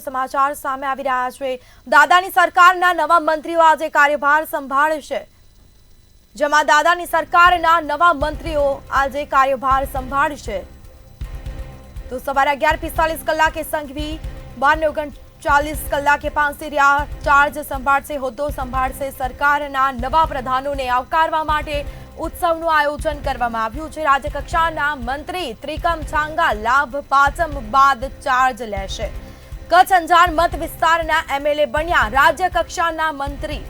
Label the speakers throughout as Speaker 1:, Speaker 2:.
Speaker 1: સમાચાર કલાકે સંઘવી પાંસીરિયા ચાર્જ સંભાળશે, હોદ્દો સંભાળશે. સરકારના નવા પ્રધાનોને આવકારવા માટે ઉત્સવનું આયોજન કરવામાં આવ્યું છે. રાજ્યકક્ષાના મંત્રી ત્રિકમ છાંગા લાભ પાંચમ બાદ ચાર્જ લેશે. કચ્છ અંજાર મત વિસ્તારના એમએલએ બન્યા રાજ્ય કક્ષાના મંત્રી.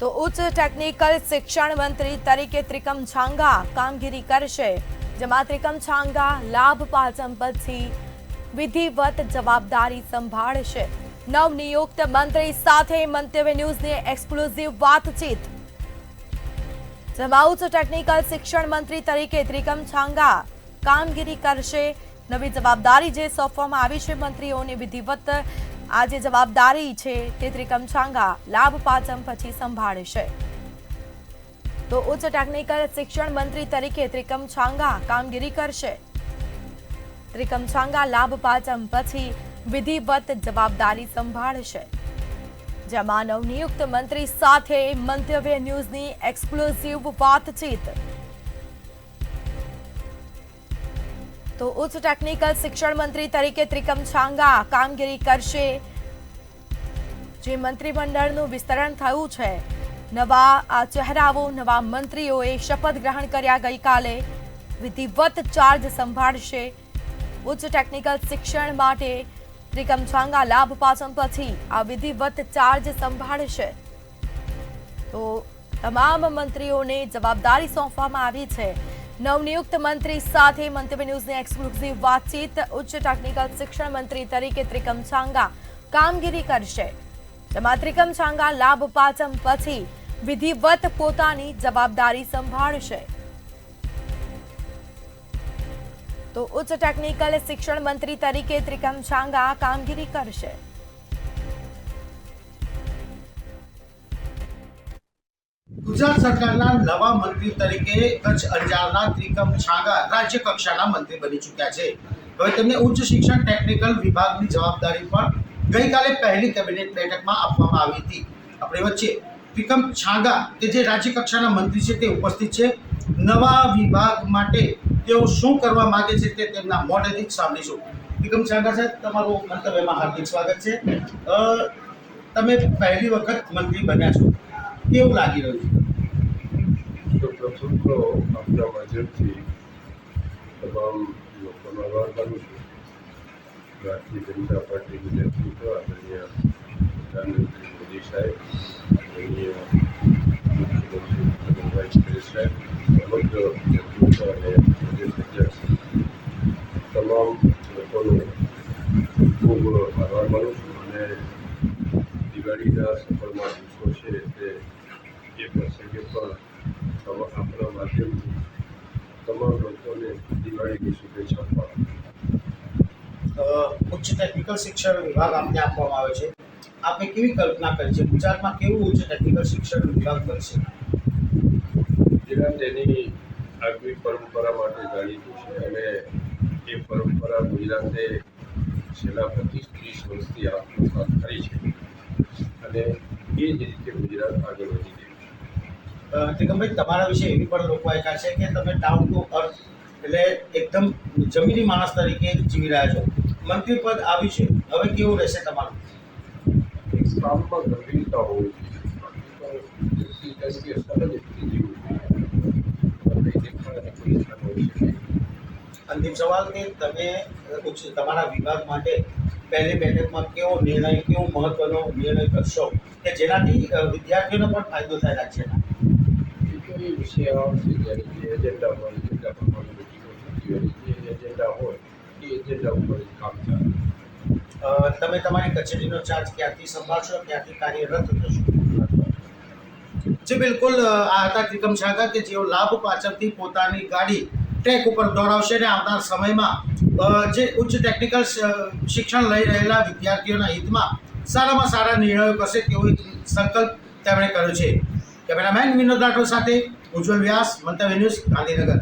Speaker 1: તો ઉચ્ચ ટેકનિકલ શિક્ષણ મંત્રી તરીકે ત્રિકમ છાંગા કામગીરી કરશે, જેમાં ત્રિકમ છાંગા લાભ પાંચમ પછી વિધિવત જવાબદારી સંભાળશે. નવનિયુક્ત મંત્રી સાથે મંતવ્ય ન્યૂઝની એક્સક્લુઝિવ વાતચીત. જેમાં ઉચ્ચ ટેકનિકલ શિક્ષણ મંત્રી તરીકે ત્રિકમ છાંગા કામગીરી કરશે. નવી જવાબદારી જે સોંપવામાં આવી છે મંત્રીઓને વિધિવત, આ જે જવાબદારી છે તે ત્રિકમ છાંગા લાભ પાંચમ પછી સંભાળશે. તો ઉચ્ચ ટેકનિકલ શિક્ષણ મંત્રી તરીકે ત્રિકમ છાંગા કામગીરી કરશે. ત્રિકમ છાંગા લાભ પાંચમ પછી વિધિવત જવાબદારી સંભાળશે. જેમાં નવનિયુક્ત મંત્રી સાથે મંતવ્ય ન્યૂઝની એક્સક્લુઝિવ વાતચીત તો ઉચ્ચ ટેકનિકલ શિક્ષણ મંત્રી તરીકે ત્રિકમ છાંગા કામગીરી કરશે. જે મંત્રીમંડળનું વિસ્તરણ થયું છે. નવા ચહેરાઓ નવા મંત્રીઓએ શપથ ગ્રહણ કર્યા ગઈકાલે. વિધિવત ચાર્જ સંભાળશે. ઉચ્ચ ટેકનિકલ શિક્ષણ માટે ત્રિકમ છાંગા લાભ પાચમ પછી આ વિધિવત ચાર્જ સંભાળશે. તો તમામ મંત્રીઓને જવાબદારી સોંપવામાં આવી છે. નવનિયુક્ત મંત્રી સાથે મંતવ્ય ન્યૂઝની એક્સક્લુઝિવ વાતચીત. ઉચ્ચ ટેકનિકલ શિક્ષણ મંત્રી તરીકે ત્રિકમ છાંગા કામગીરી કરશે. તેમાં ત્રિકમ છાંગા લાભ પાચમ પછી વિધિવત પોતાની જવાબદારી સંભાળશે. તો ઉચ્ચ ટેકનિકલ શિક્ષણ મંત્રી તરીકે ત્રિકમ છાંગા કામગીરી કરશે.
Speaker 2: ગુજરાત સરકારના નવા મંત્રી તરીકે કચ્છ અંજારના ત્રિકમ છાંગા રાજ્ય કક્ષાના મંત્રી બની ચૂક્યા છે. હવે તેમને ઉચ્ચ શિક્ષણ, ટેકનિકલ વિભાગની જવાબદારી પણ ગઈકાલે પહેલી કેબિનેટ બેઠકમાં આપવામાં આવી હતી. આપણી વચ્ચે ત્રિકમ છાંગા કે જે રાજ્ય કક્ષાના મંત્રી છે તે ઉપસ્થિત છે. નવા વિભાગ માટે તેઓ શું કરવા માંગે છે તે તેમના મોઢેથી જ સાંભળીશું. ત્રિકમ છાંગા સાહેબ, તમારું મંતવ્યમાં હાર્દિક સ્વાગત છે. તમે પહેલી વખત મંત્રી બન્યા છો. કેવું લાગી રહ્યું
Speaker 3: તો તો આપણા માધ્યમથી તમામ લોકોનો આભાર માનું છું ભારતીય જનતા પાર્ટીનું નેતૃત્વ આદરણીય પ્રધાનમંત્રી મોદી સાહેબ આદરણીય મુખ્યમંત્રી નરેન્દ્રભાઈ પટેલ સાહેબ સમગ્ર નેતૃત્વ અને પ્રદેશ અધ્યક્ષ તમામ લોકોનો ખૂબ આભાર માનું છું અને દિવાળીના તે એ પ્રસંગે પણ આપણા માધ્યમથી તમામ લોકોને દિવાળીની શુભેચ્છા પાઠવું.
Speaker 2: ઉચ્ચ ટેકનિકલ શિક્ષણ વિભાગ આપને આપવામાં આવે છે. આપે કેવી કલ્પના કરી છે? ગુજરાતમાં કેવું ઉચ્ચ ટેકનિકલ શિક્ષણ વિભાગ કરશે
Speaker 3: ગુજરાત એની આગવી પરંપરા માટે જાણીતું છે અને એ પરંપરા ગુજરાતે છેલ્લા પચીસ ત્રીસ વર્ષથી આત્મસાત કરી છે. અને એ જ રીતે ગુજરાત આગળ વધી રહ્યું છે
Speaker 2: અ, તમારા વિશે એવી પણ લોકો એકા છે કે તમે ડાઉન ટુ અર્થ એટલે એકદમ જમીની માણસ તરીકે જીવી રહ્યા છો. મંત્રી પદ આવ્યું છે. હવે કેવું રહેશે તમારું?
Speaker 3: કામમાં ગંભીરતા હોવી
Speaker 2: અંતિમ સવાલ કે તમે તમારા વિભાગ માટે પહેલી બેઠકમાં કેવો નિર્ણય કેવો મહત્વનો નિર્ણય કરશો? કે જેનાથી વિદ્યાર્થીઓનો પણ ફાયદો થાય રાજ્યના?
Speaker 3: એ વિષય આવશે જ્યારે જે એજન્ડા હોય એજન્ડા પ્રમાણે મિટિંગો થતી હોય જે એજન્ડા હોય એ એજન્ડા ઉપર કામ ચાલે.
Speaker 2: તમે તમારી કચેરીનો ચાર્જ ક્યાંથી સંભાળશો ક્યાંથી કાર્યરત થશો? જે બિલકુલ આ હતા ત્રિકમ શાખા કે જેઓ લાભ પાછળથી પોતાની ગાડી ટ્રેક ઉપર દોડાવશે અને આવનાર સમયમાં જે ઉચ્ચ ટેકનિકલ શિક્ષણ લઈ રહેલા વિદ્યાર્થીઓના હિતમાં સારામાં સારા નિર્ણયો કરશે તેવો એક સંકલ્પ તેમણે કર્યો છે. કેમેરામેન વિનોદ રાઠોડ સાથે ઉજ્જવલ વ્યાસ મંતવ્ય ન્યૂઝ ગાંધીનગર.